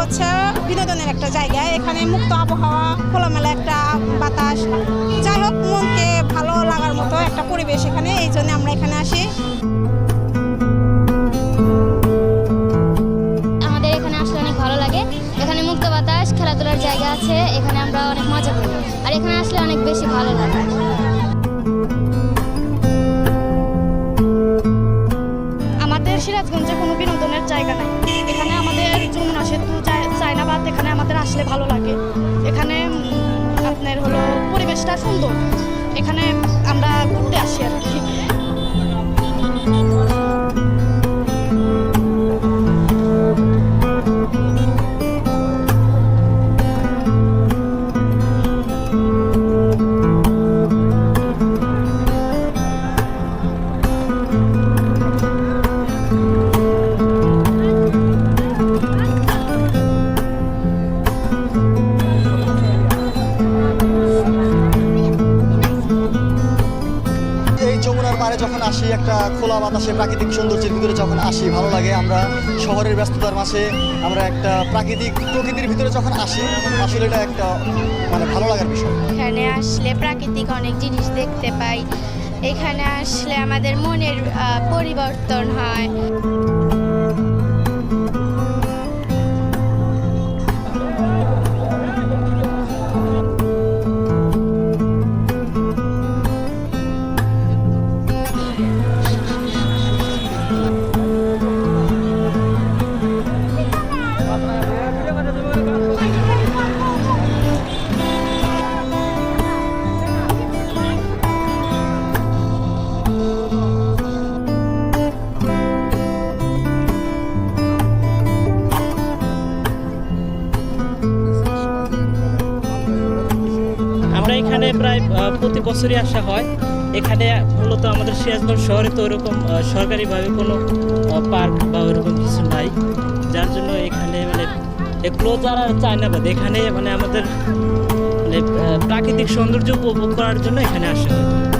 হচ্ছে বিনোদনের একটা জায়গা। এখানে মুক্ত আবহাওয়া, খোলামেলা একটা বাতাস। যাই হোক, মনকে ভালো লাগার মতো একটা পরিবেশ এখানে, এই জন্য আমরা এখানে আসি। আছে এখানে আমরা অনেক মজা করি। আর এখানে আসলে অনেক বেশি ভালো লাগে। আমাদের সিরাজগঞ্জে কোনো বিনোদনের জায়গা নাই। এখানে আমাদের যমুনা সেতু চায়- চায়নাবাদ এখানে আমাদের আসলে ভালো লাগে। এখানে আপনার হলো পরিবেশটা সুন্দর। এখানে আমরা ঘুরতে আসি আর কি। একটা খোলা বাতাসে প্রাকৃতিক সৌন্দর্যের ভিতরে যখন আসি, ভালো লাগে। আমরা শহরের ব্যস্ততার মাঝে আমরা একটা প্রাকৃতিক প্রকৃতির ভিতরে যখন আসি, আসলে এটা একটা মানে ভালো লাগার বিষয়। এখানে আসলে প্রাকৃতিক অনেক জিনিস দেখতে পাই। এখানে আসলে আমাদের মনের পরিবর্তন হয়। এখানে প্রায় প্রতি বছরই আসা হয়। এখানে মূলত আমাদের সিরাজগঞ্জ শহরে তো ওরকম সরকারিভাবে কোনো পার্ক বা ওরকম কিছু নাই। যার জন্য এখানে মানে ক্লোজার আর চায়নাবাদ এখানে মানে আমাদের মানে প্রাকৃতিক সৌন্দর্য উপভোগ করার জন্য এখানে আসা হয়।